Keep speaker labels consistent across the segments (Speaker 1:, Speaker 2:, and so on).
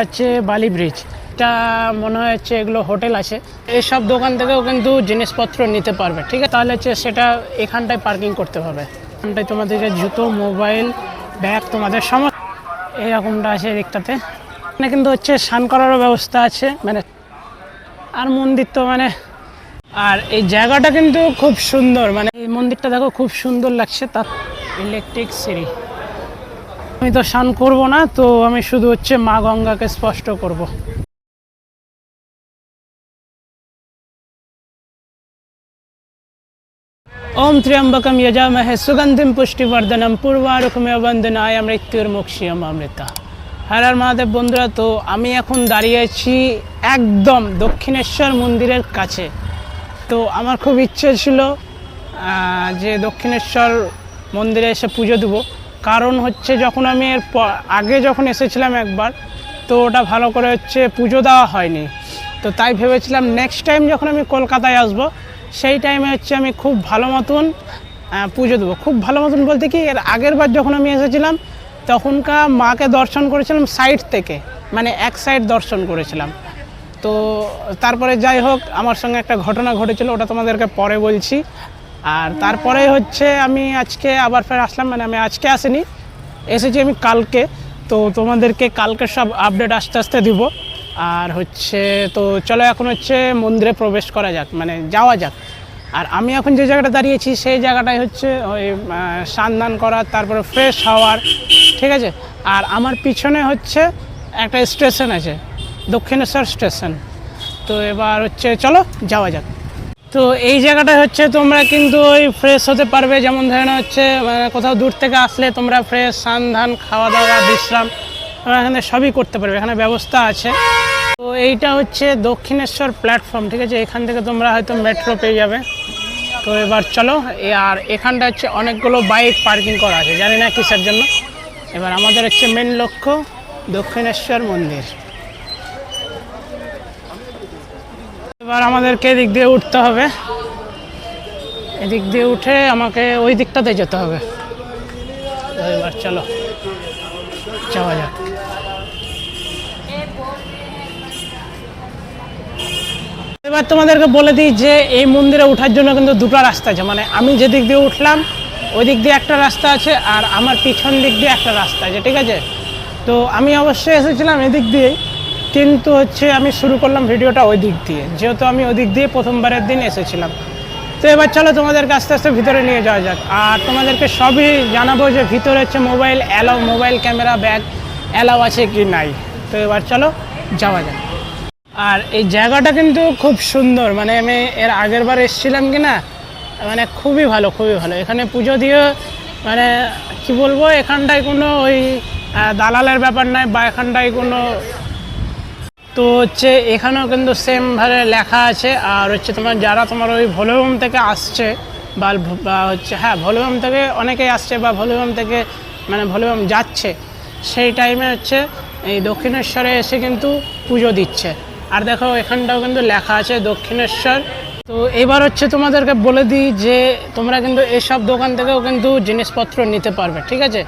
Speaker 1: হচ্ছে বালি ব্রিজ এটা মনে হচ্ছে এগুলো হোটেল আছে। এইসব দোকান থেকেও কিন্তু জিনিসপত্র নিতে পারবে, ঠিক আছে? তাহলে হচ্ছে সেটা এখানটায় পার্কিং করতে হবে। এখানটায় তোমাদের যে জুতো মোবাইল ব্যাগ তোমাদের সমস্ত এরকমটা আছে এদিকটাতে। এখানে কিন্তু হচ্ছে স্নান করারও ব্যবস্থা আছে মানে আর মন্দির তো মানে আর এই জায়গাটা কিন্তু খুব সুন্দর মানে এই মন্দিরটা দেখো খুব সুন্দর লাগছে, তার ইলেকট্রিক সিঁড়ি। আমি তো স্নান করব না, তো আমি শুধু হচ্ছে মা গঙ্গাকে স্পষ্ট করব। ওম ত্র্যম্বকম যজামহে সুগন্ধিম পুষ্টিবর্ধনম পূর্বারুকমে বন্দনায় মৃত্যুর্মুক্ষিয়ম অমৃতা হর হর মহাদেব বন্ধুরা, তো আমি এখন দাঁড়িয়ে আছি একদম দক্ষিণেশ্বর মন্দিরের কাছে। তো আমার খুব ইচ্ছে ছিল যে দক্ষিণেশ্বর মন্দিরে এসে পুজো দেবো। কারণ হচ্ছে যখন আমি এর আগে যখন এসেছিলাম একবার, তো ওটা ভালো করে হচ্ছে পুজো দেওয়া হয়নি। তো তাই ভেবেছিলাম নেক্সট টাইম যখন আমি কলকাতায় আসব, সেই টাইমে হচ্ছে আমি খুব ভালো মতন পুজো দেবো। খুব ভালো মতন বলতে কি, এর আগের বার যখন আমি এসেছিলাম, তখনকার মাকে দর্শন করেছিলাম সাইড থেকে মানে এক সাইড দর্শন করেছিলাম। তো তারপরে যাই হোক, আমার সঙ্গে একটা ঘটনা ঘটেছিল, ওটা তোমাদেরকে পরে বলছি। আর তারপরে হচ্ছে আমি আজকে আবার ফের আসলাম মানে আমি আজকে আসিনি। এসেছি আমি কালকে তো তোমাদেরকে কালকে সব আপডেট আস্তে আস্তে দিব। আর হচ্ছে তো চলো এখন হচ্ছে মন্দিরে প্রবেশ করা যাক মানে যাওয়া যাক। আর আমি এখন যে জায়গাটা দাঁড়িয়েছি সেই জায়গাটায় হচ্ছে ওই আহ, স্নান দান করার তারপরে ফ্রেশ হওয়ার ঠিক আছে? আর আমার পিছনে হচ্ছে একটা স্টেশন আছে দক্ষিণেশ্বর স্টেশন তো এবার হচ্ছে চলো যাওয়া যাক। তো এই জায়গাটা হচ্ছে তোমরা কিন্তু ওই ফ্রেশ হতে পারবে। যেমন ধরে নাও হচ্ছে কোথাও দূর থেকে আসলে তোমরা ফ্রেশ স্নান, ধান, খাওয়া দাওয়া, বিশ্রাম তোমরা এখানে সবই করতে পারবে। এখানে ব্যবস্থা আছে। তো এইটা হচ্ছে দক্ষিণেশ্বর প্ল্যাটফর্ম ঠিক আছে? এখান থেকে তোমরা হয়তো মেট্রো পেয়ে যাবে। তো এবার চলো আর এখানটা হচ্ছে অনেকগুলো বাইক পার্কিং করা আছে। জানি না কিসের জন্য। এবার আমাদের হচ্ছে মেন লক্ষ্য দক্ষিণেশ্বর মন্দির। এবার আমাদেরকে এদিক দিয়ে উঠতে হবে। এদিক দিয়ে উঠে আমাকে ওই দিকটাতে যেতে হবে। এবার চলো, যাওয়া যাক। এবার তোমাদেরকে বলে দিই যে এই মন্দিরে ওঠার জন্য কিন্তু দুটো রাস্তা আছে। মানে আমি যেদিক দিয়ে উঠলাম ওই দিক দিয়ে একটা রাস্তা আছে আর আমার পিছন দিক দিয়ে একটা রাস্তা আছে, ঠিক আছে? তো আমি অবশ্যই এসেছিলাম এদিক দিয়েই। কিন্তু হচ্ছে আমি শুরু করলাম ভিডিওটা ওই দিক দিয়ে। যেহেতু আমি ওই দিক দিয়ে প্রথমবারের দিন এসেছিলাম। তো এবার চলো তোমাদেরকে আস্তে আস্তে ভিতরে নিয়ে যাওয়া যাক। আর তোমাদেরকে সবই জানাব যে ভিতরে হচ্ছে mobile allow mobile camera bag allow আছে কি নাই। তো এবার চলো যাওয়া যাক। আর এই জায়গাটা কিন্তু খুব সুন্দর। মানে আমি এর আগের বার এসেছিলাম কি না মানে খুবই ভালো খুবই ভালো। এখানে পুজো দিয়ে মানে কি বলব, এখানটায় কোনো ওই দালালের ব্যাপার নাই, বা এখানটায় কোনো তো হচ্ছে এখানেও কিন্তু সেম ভাবে লেখা আছে। আর হচ্ছে তোমার যারা তোমার ওই ভলিউম থেকে আসছে বা বা হচ্ছে হ্যাঁ ভলিউম থেকে অনেকেই আসছে বা ভলিউম থেকে মানে ভলিউম যাচ্ছে, সেই টাইমে হচ্ছে এই দক্ষিণেশ্বরে এসে কিন্তু পুজো দিচ্ছে। আর দেখো, এখানটাও কিন্তু লেখা আছে দক্ষিণেশ্বর। তো এবার হচ্ছে তোমাদেরকে বলে দিই যে তোমরা কিন্তু এসব দোকান থেকেও কিন্তু জিনিসপত্র নিতে পারবে, ঠিক আছে?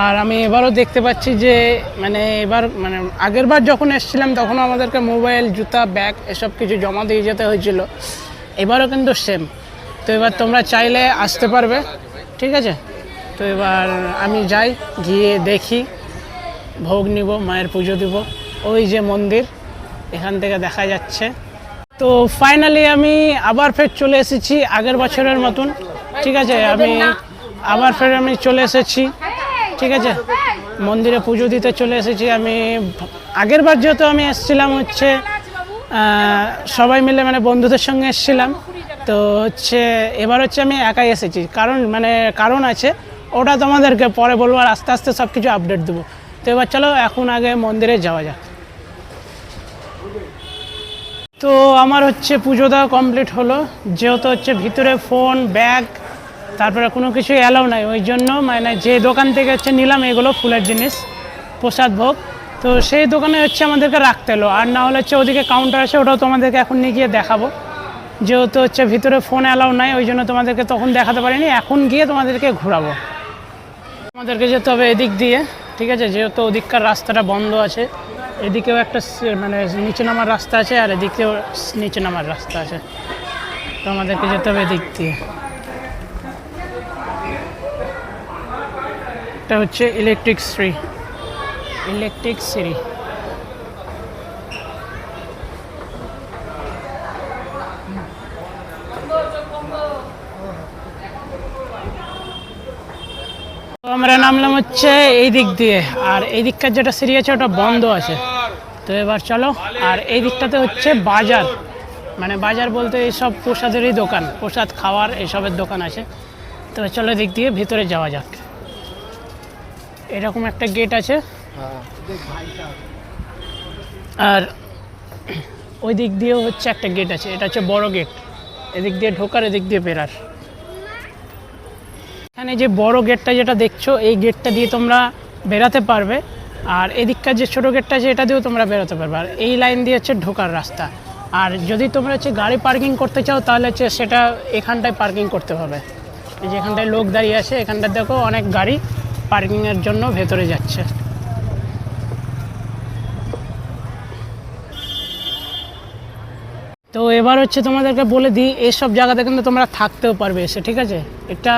Speaker 1: আর আমি এবারও দেখতে পাচ্ছি যে মানে এবার মানে আগের বার যখন এসেছিলাম তখন আমাদেরকে মোবাইল, জুতা, ব্যাগ এসব কিছু জমা দিয়ে যেতে হয়েছিল। এবারও কিন্তু সেম তো এবার তোমরা চাইলে আসতে পারবে। ঠিক আছে? তো এবার আমি যাই, গিয়ে দেখি। ভোগ নিব, মায়ের পুজো দিব। ওই যে মন্দির, এখান থেকে দেখা যাচ্ছে। তো ফাইনালি আমি আবার ফের চলে এসেছি আগের বছরের মতন। ঠিক আছে? আমি আবার ফের আমি চলে এসেছি। ঠিক আছে? মন্দিরে পুজো দিতে চলে এসেছি। আমি আগের বার যেহেতু আমি এসেছিলাম হচ্ছে সবাই মিলে মানে বন্ধুদের সঙ্গে এসেছিলাম। তো হচ্ছে, এবার হচ্ছে আমি একাই এসেছি। কারণ মানে কারণ আছে, ওটা তোমাদেরকে পরে বলব আর আস্তে আস্তে সব কিছু আপডেট দেবো। তো এবার চলো, এখন আগে মন্দিরে যাওয়া যাক। তো আমার হচ্ছে পুজো দেওয়া কমপ্লিট হলো। যেহেতু হচ্ছে ভিতরে ফোন ব্যাগ তারপরে কোনো কিছু অ্যালাউ নাই। ওই জন্য মানে যে দোকান থেকে হচ্ছে নিলাম এগুলো ফুলের জিনিস, প্রসাদ ভোগ। তো সেই দোকানে হচ্ছে আমাদেরকে রাখতে হলো। আর না হলে হচ্ছে ওদিকে কাউন্টার আছে, ওটাও তোমাদেরকে এখন নিয়ে গিয়ে দেখাবো। যেহেতু হচ্ছে ভিতরে ফোন অ্যালাউ নাই, ওই জন্য তোমাদেরকে তখন দেখাতে পারিনি। এখন গিয়ে তোমাদেরকে ঘোরাবো। আমাদেরকে যেতে হবে এদিক দিয়ে, ঠিক আছে? যেহেতু ওদিককার রাস্তাটা বন্ধ আছে, এদিকেও একটা মানে নিচে নামার রাস্তা আছে, আর এদিকেও নিচে নামার রাস্তা আছে। তো আমাদেরকে যেতে হবে এদিক দিয়ে। এটা হচ্ছে ইলেকট্রিক সিঁড়ি ইলেকট্রিক তো আমরা নামলাম হচ্ছে এই দিক দিয়ে, আর এই দিককার যেটা সিঁড়ি আছে ওটা বন্ধ আছে। তো এবার চলো, আর এই দিকটাতে হচ্ছে বাজার। মানে বাজার বলতে এইসব প্রসাদেরই দোকান, প্রসাদ খাওয়ার এইসবের দোকান আছে। তো চলো দিক দিয়ে ভিতরে যাওয়া যাক। এরকম একটা গেট আছে। আর ওই দিক দিয়েও হচ্ছে একটা গেট আছে। এটা হচ্ছে বড় গেট এদিক দিয়ে ঢোকার এদিক দিয়ে বেরার এখানে যে বড় গেটটা যেটা দেখছ এই গেটটা দিয়ে তোমরা বেরাতে পারবে। আর এদিককার যে ছোটো গেটটা আছে এটা দিয়েও তোমরা বেরোতে পারবে। আর এই লাইন দিয়ে হচ্ছে ঢোকার রাস্তা। আর যদি তোমরা হচ্ছে গাড়ি পার্কিং করতে চাও তাহলে হচ্ছে সেটা এখানটায় পার্কিং করতে হবে। এই যে এখানটায় লোক দাঁড়িয়ে আছে এখানটা দেখো অনেক গাড়ি। পার্কিংয়ের জন্য ভেতরে যাচ্ছে। তো এবার হচ্ছে তোমাদেরকে বলে দিই এইসব জায়গাতে কিন্তু তোমরা থাকতেও পারবে এসে, ঠিক আছে? এটা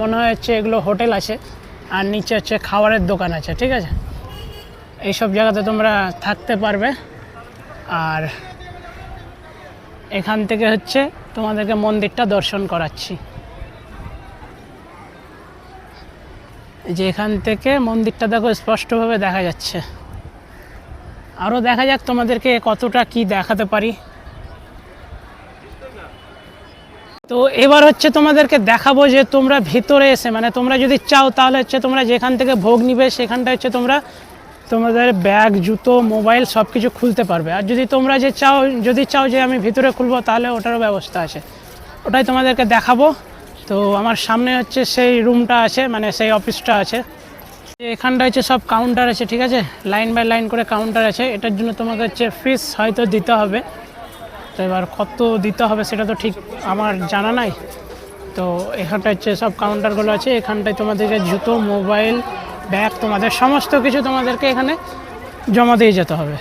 Speaker 1: মনে হয় হচ্ছে এগুলো হোটেল আছে, আর নিচে হচ্ছে খাবারের দোকান আছে, ঠিক আছে? এইসব জায়গাতে তোমরা থাকতে পারবে। আর এখান থেকে হচ্ছে তোমাদেরকে মন্দিরটা দর্শন করাচ্ছি। যে এখান থেকে মন্দিরটা দেখো স্পষ্টভাবে দেখা যাচ্ছে। আরও দেখা যাক তোমাদেরকে কতটা কি দেখাতে পারি। তো এবার হচ্ছে তোমাদেরকে দেখাবো যে তোমরা ভিতরে এসে মানে তোমরা যদি চাও তাহলে হচ্ছে তোমরা যেখান থেকে ভোগ নিবে সেখানটা হচ্ছে তোমরা তোমাদের ব্যাগ, জুতো, মোবাইল সব কিছু খুলতে পারবে। আর যদি তোমরা যে চাও, যদি চাও যে আমি ভিতরে খুলবো তাহলে ওটারও ব্যবস্থা আছে। ওটাই তোমাদেরকে দেখাবো। তো আমার সামনে হচ্ছে সেই রুমটা আছে মানে সেই অফিসটা আছে। এখানটা হচ্ছে সব কাউন্টার আছে, ঠিক আছে? লাইন বাই লাইন করে কাউন্টার আছে। এটার জন্য তোমাকে হচ্ছে ফিস হয়তো দিতে হবে। তো এবার কত দিতে হবে সেটা তো ঠিক আমার জানা নাই। তো এখানটা হচ্ছে সব কাউন্টারগুলো আছে। এখানটায় তোমাদেরকে জুতো মোবাইল ব্যাগ তোমাদের সমস্ত কিছু তোমাদেরকে এখানে জমা দিয়ে যেতে হবে।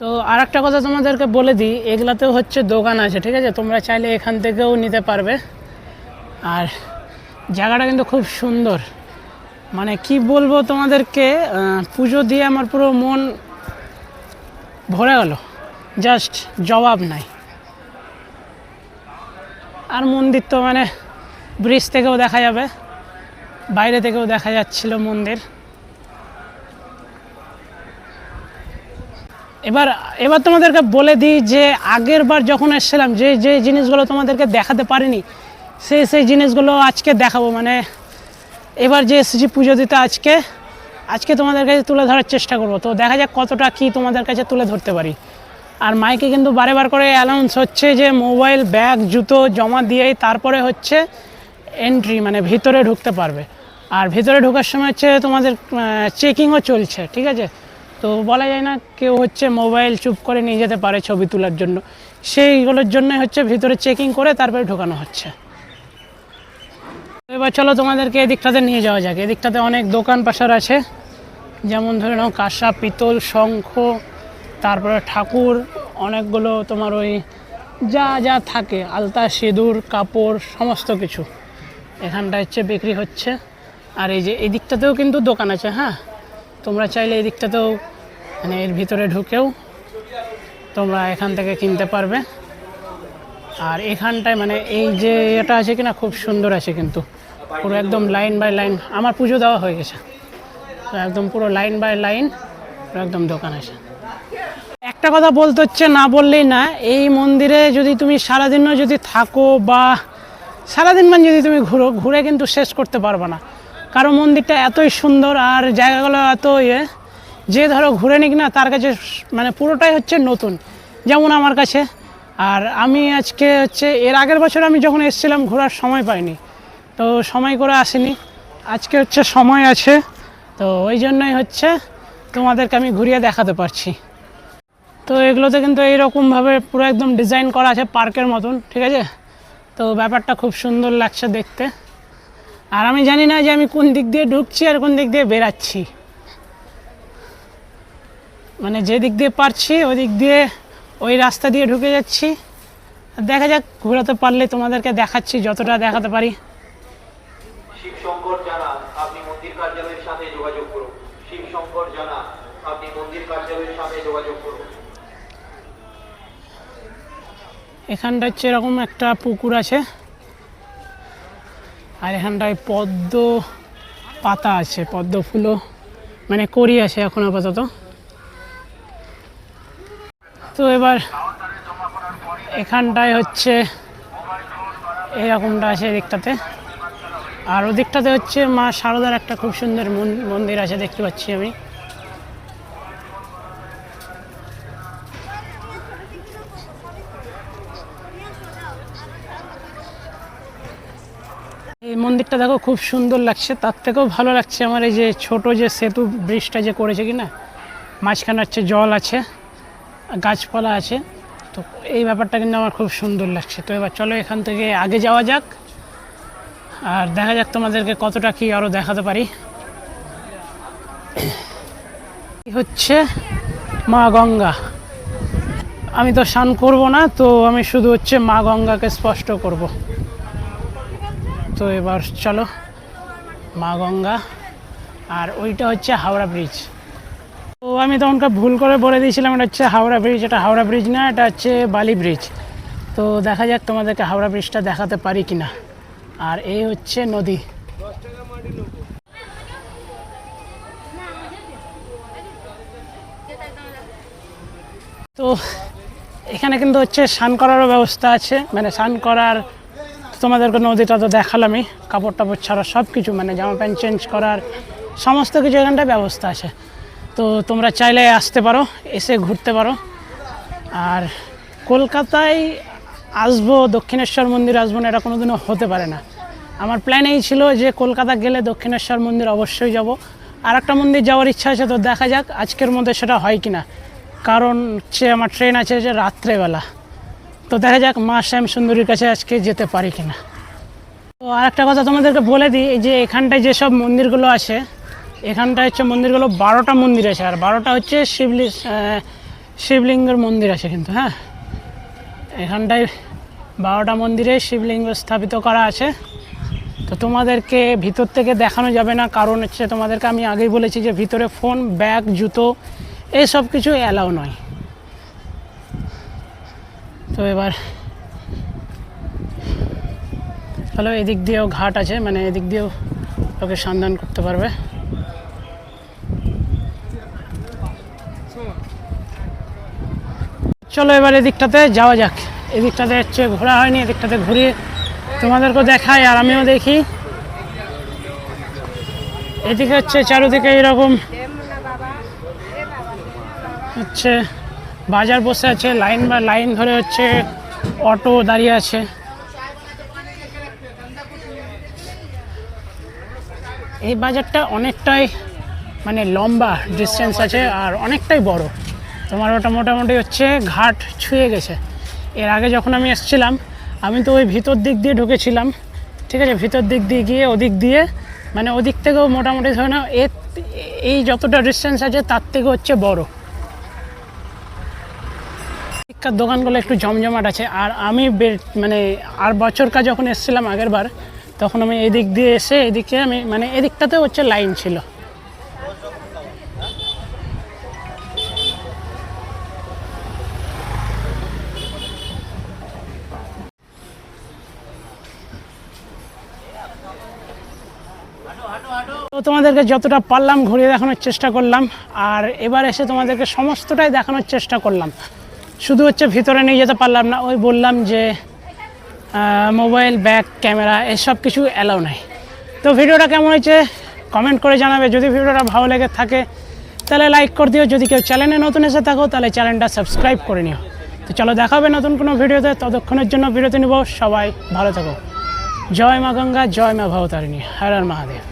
Speaker 1: তো আর একটা কথা তোমাদেরকে বলে দিই, এগুলাতেও হচ্ছে দোকান আছে, ঠিক আছে? তোমরা চাইলে এখান থেকেও নিতে পারবে। আর জায়গাটা কিন্তু খুব সুন্দর। মানে কি বলব তোমাদেরকে পুজো দিয়ে আমার পুরো মন ভরে গেল। জাস্ট জবাব নাই। আর মন্দির তো মানে ব্রিজ থেকেও দেখা যাবে, বাইরে থেকেও দেখা যাচ্ছিল মন্দির। এবার এবার তোমাদেরকে বলে দিই যে আগের বার যখন এসেছিলাম, যে যে জিনিসগুলো তোমাদেরকে দেখাতে পারিনি সেই সেই জিনিসগুলো আজকে দেখাবো মানে এবার যে এসেছি পুজো দিতে আজকে আজকে তোমাদের কাছে তুলে ধরার চেষ্টা করব। তো দেখা যাক কতটা কি তোমাদের কাছে তুলে ধরতে পারি। আর মাইকে কিন্তু বারে বার করে অ্যানাউন্স হচ্ছে যে মোবাইল ব্যাগ জুতো জমা দিয়েই তারপরে হচ্ছে এন্ট্রি মানে ভিতরে ঢুকতে পারবে। আর ভিতরে ঢোকার সময় হচ্ছে তোমাদের চেকিংও চলছে, ঠিক আছে? তো বলা যায় না কেউ হচ্ছে মোবাইল চুপ করে নিয়ে যেতে পারে ছবি তোলার জন্য। সেইগুলোর জন্য হচ্ছে ভিতরে চেকিং করে তারপরে ঢোকানো হচ্ছে। এবার চলো তোমাদেরকে এদিকটাতে নিয়ে যাওয়া যাক। এদিকটাতে অনেক দোকান পাশার আছে। যেমন ধরে নাও, কাঁসা, পিতল, শঙ্খ, তারপরে ঠাকুর, অনেকগুলো তোমার ওই যা যা থাকে, আলতা, সিঁদুর, কাপড়, সমস্ত কিছু। এখানটা হচ্ছে বিক্রি হচ্ছে। আর এই যে এই দিকটাতেও কিন্তু দোকান আছে হ্যাঁ? তোমরা চাইলে এই দিকটাতেও মানে এর ভিতরে ঢুকেও তোমরা এখান থেকে কিনতে পারবে। আর এখানটায় মানে এই যে এটা আছে কিনা, খুব সুন্দর আছে কিন্তু। পুরো একদম লাইন বাই লাইন আমার পুজো দেওয়া হয়ে গেছে। একদম পুরো লাইন বাই লাইন একদম দোকান আছে। একটা কথা বলতে হচ্ছে, না বললেই না, এই মন্দিরে যদি তুমি সারাদিনও যদি থাকো বা সারাদিন মানে যদি তুমি ঘুরো, ঘুরে কিন্তু শেষ করতে পারবে না। কারণ মন্দিরটা এতই সুন্দর আর জায়গাগুলো এত ইয়ে যে ধরো ঘুরে নিক না, তার কাছে মানে পুরোটাই হচ্ছে নতুন। যেমন আমার কাছে। আর আমি আজকে হচ্ছে, এর আগের বছর আমি যখন এসেছিলাম, ঘোরার সময় পাইনি। তো সময় করে আসিনি। আজকে হচ্ছে সময় আছে, তো ওই জন্যই হচ্ছে তোমাদেরকে আমি ঘুরিয়ে দেখাতে পারছি। তো এগুলোতে কিন্তু এইরকমভাবে পুরো একদম ডিজাইন করা আছে পার্কের মতন, ঠিক আছে? তো ব্যাপারটা খুব সুন্দর লাগছে দেখতে। আর আমি জানি না যে আমি কোন দিক দিয়ে ঢুকছি আর কোন দিক দিয়ে বেরাচ্ছি। মানে যে দিক দিয়ে পারছি, ওই দিক দিয়ে ওই রাস্তা দিয়ে ঢুকে যাচ্ছি। দেখা যাক, ঘোরাতে পারলে তোমাদেরকে দেখাচ্ছি, যতটা দেখাতে পারি। এখানটা হচ্ছে এরকম একটা পুকুর আছে। আর এখানটায় পদ্ম পাতা আছে, পদ্ম ফুলও মানে করি আছে এখন আপাতত। তো এবার এখানটায় হচ্ছে এরকমটা আছে এদিকটাতে। আর ওদিকটাতে হচ্ছে মা শারদার একটা খুব সুন্দর মন- মন্দির আছে দেখতে পাচ্ছি আমি। এই দেখো খুব সুন্দর লাগছে। তার থেকেও ভালো লাগছে আমার এই যে ছোট যে সেতু ব্রিজটা যে করেছে কি না মাঝখানে হচ্ছে জল আছে, গাছপালা আছে। তো এই ব্যাপারটা কিন্তু আমার খুব সুন্দর লাগছে। তো এবার চলো এখান থেকে আগে যাওয়া যাক, আর দেখা যাক তোমাদেরকে কতটা কি আরও দেখাতে পারি। হচ্ছে মা গঙ্গা। আমি তো স্নান করব না, তো আমি শুধু হচ্ছে মা গঙ্গাকে স্পষ্ট করব। তো এবার চলো মা গঙ্গা আর ওইটা হচ্ছে হাওড়া ব্রিজ। তো আমি তখনকার ভুল করে বলে দিয়েছিলাম, এটা হচ্ছে হাওড়া ব্রিজ, এটা হাওড়া ব্রিজ না, এটা হচ্ছে বালি ব্রিজ। তো দেখা যাক তোমাদেরকে হাওড়া ব্রিজটা দেখাতে পারি কি না আর এই হচ্ছে নদী। তো এখানে কিন্তু হচ্ছে স্নান করারও ব্যবস্থা আছে মানে স্নান করার তোমাদেরকে নদীটা তো দেখালামই, কাপড় টাপড় ছাড়া সব কিছু মানে জামা প্যান্ট চেঞ্জ করার সমস্ত কিছু এখানটায় ব্যবস্থা আছে। তো তোমরা চাইলে আসতে পারো, এসে ঘুরতে পারো। আর কলকাতায় আসব, দক্ষিণেশ্বর মন্দির আসব না, এটা কোনোদিনও হতে পারে না। আমার প্ল্যান এই ছিল যে কলকাতা গেলে দক্ষিণেশ্বর মন্দির অবশ্যই যাব। আর একটা মন্দির যাওয়ার ইচ্ছা আছে, তো দেখা যাক আজকের মধ্যে সেটা হয় কি না কারণ হচ্ছে আমার ট্রেন আছে যে রাত্রেবেলা। তো দেখা যাক মা শ্যাম সুন্দরীর কাছে আজকে যেতে পারি কিনা। তো আর একটা কথা তোমাদেরকে বলে দিই যে এখানটায় যেসব মন্দিরগুলো আছে, এখানটায় হচ্ছে মন্দিরগুলো বারোটা মন্দির আছে, আর বারোটা হচ্ছে শিবলি শিবলিঙ্গের মন্দির আছে কিন্তু হ্যাঁ? এখানটায় বারোটা মন্দিরে শিবলিঙ্গ স্থাপিত করা আছে। তো তোমাদেরকে ভিতর থেকে দেখানো যাবে না, কারণ হচ্ছে তোমাদেরকে আমি আগেই বলেছি যে ভিতরে ফোন, ব্যাগ, জুতো এইসব কিছু অ্যালাউ নয়। তো এবার তাহলে এদিক দিয়েও ঘাট আছে মানে এদিক দিয়েও ওকে সন্ধান করতে পারবে। চলো এবার এদিকটাতে যাওয়া যাক। এদিকটাতে হচ্ছে ঘোরা হয়নি, এদিকটাতে ঘুরিয়ে তোমাদেরকেও দেখাই, আর আমিও দেখি। এদিকে হচ্ছে চারিদিকে এরকম হচ্ছে বাজার বসে আছে, লাইন বা লাইন ধরে হচ্ছে অটো দাঁড়িয়ে আছে। এই বাজারটা অনেকটাই মানে লম্বা ডিস্টেন্স আছে আর অনেকটাই বড়। তোমার ওটা মোটামুটি হচ্ছে ঘাট ছুঁয়ে গেছে। এর আগে যখন আমি এসেছিলাম, আমি তো ওই ভিতর দিক দিয়ে ঢুকেছিলাম, ঠিক আছে? ভিতর দিক দিয়ে গিয়ে ওদিক দিয়ে মানে ওদিক থেকেও মোটামুটি ধরে নাও এর এই যতটা ডিস্টেন্স আছে, তার থেকে হচ্ছে বড়। শিক্ষার দোকানগুলো একটু জমজমাট আছে। আর আমি মানে আর বছর বছরকা যখন এসেছিলাম আগের বার তখন আমি এদিক দিয়ে এসে এদিকে আমি মানে এদিকটাতে হচ্ছে লাইন ছিল। তোমাদেরকে যতটা পারলাম ঘুরিয়ে দেখানোর চেষ্টা করলাম, আর এবার এসে তোমাদেরকে সমস্তটাই দেখানোর চেষ্টা করলাম। শুধু হচ্ছে ভিতরে নিয়ে যেতে পারলাম না, ওই বললাম যে মোবাইল, ব্যাগ, ক্যামেরা, এসব কিছু অ্যালাউ নাই। তো ভিডিওটা কেমন হয়েছে কমেন্ট করে জানাবে। যদি ভিডিওটা ভালো লেগে থাকে, তাহলে লাইক করে দিও। যদি কেউ চ্যানেলে নতুন এসে থাকো, তাহলে চ্যানেলটা সাবস্ক্রাইব করে নিও। তো চলো দেখা হবে নতুন কোনো ভিডিওতে। ততক্ষণের জন্য বিরতি নিব। সবাই ভালো থাকো। জয় মা গঙ্গা, জয় মা ভবতারিণী হর মহাদেব।